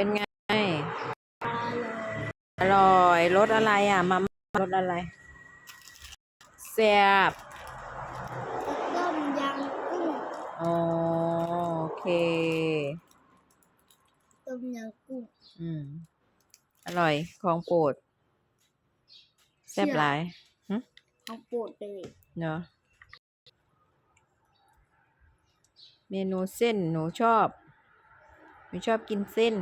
เป็นไงอร่อยอร่อยรสอะไรอะมารสอะไรแซ่บต้มยำกุ้งอ๋อโอเค ต้มยำกุ้งอืม อร่อย ของโปรดแซ่บหลายของโปรดเลยเนาะเมนูเส้นหนูชอบ หนูชอบกินเส้น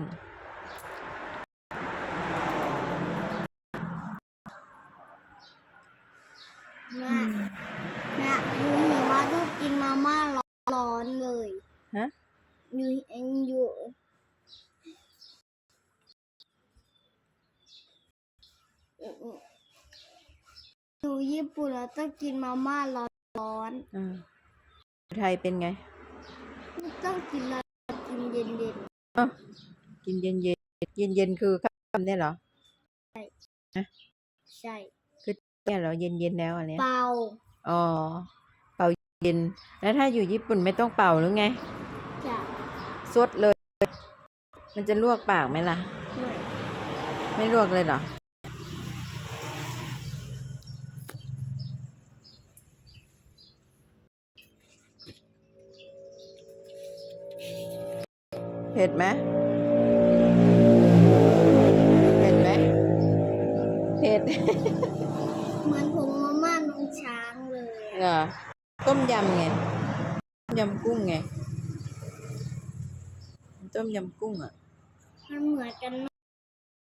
แม่แม่หนูหิวมากชอบกินมาม่าร้อนๆเลยฮะหนูเองอยู่อยู่ญี่ปุ่นเราต้องกินมาม่าร้อนอ่าไทยเป็นไงๆไม่ต้องกินอะไรกินเย็น อ้าวกินเย็นเย็นเย็นเย็นๆคือค่ำเนี่ยเหรอๆใช่เนี่ยเหรอเย็นเย็นๆแล้วอันเนี้ยเปล่าอ๋อเป่าเย็น แล้วถ้าอยู่ญี่ปุ่นไม่ต้องเป่าหรือไงจะซดเลย มันจะลวกปากไหมล่ะหน่อยไม่ลวกเลยเหรอ เผ็ดไหมเผ็ดไหมเผ็ดเหมือนผงมาม่าน้องช้างเลยเหรอต้มยำไง ต้มยำกุ้งไง ต้มยำกุ้งอะ มันเหมือนกัน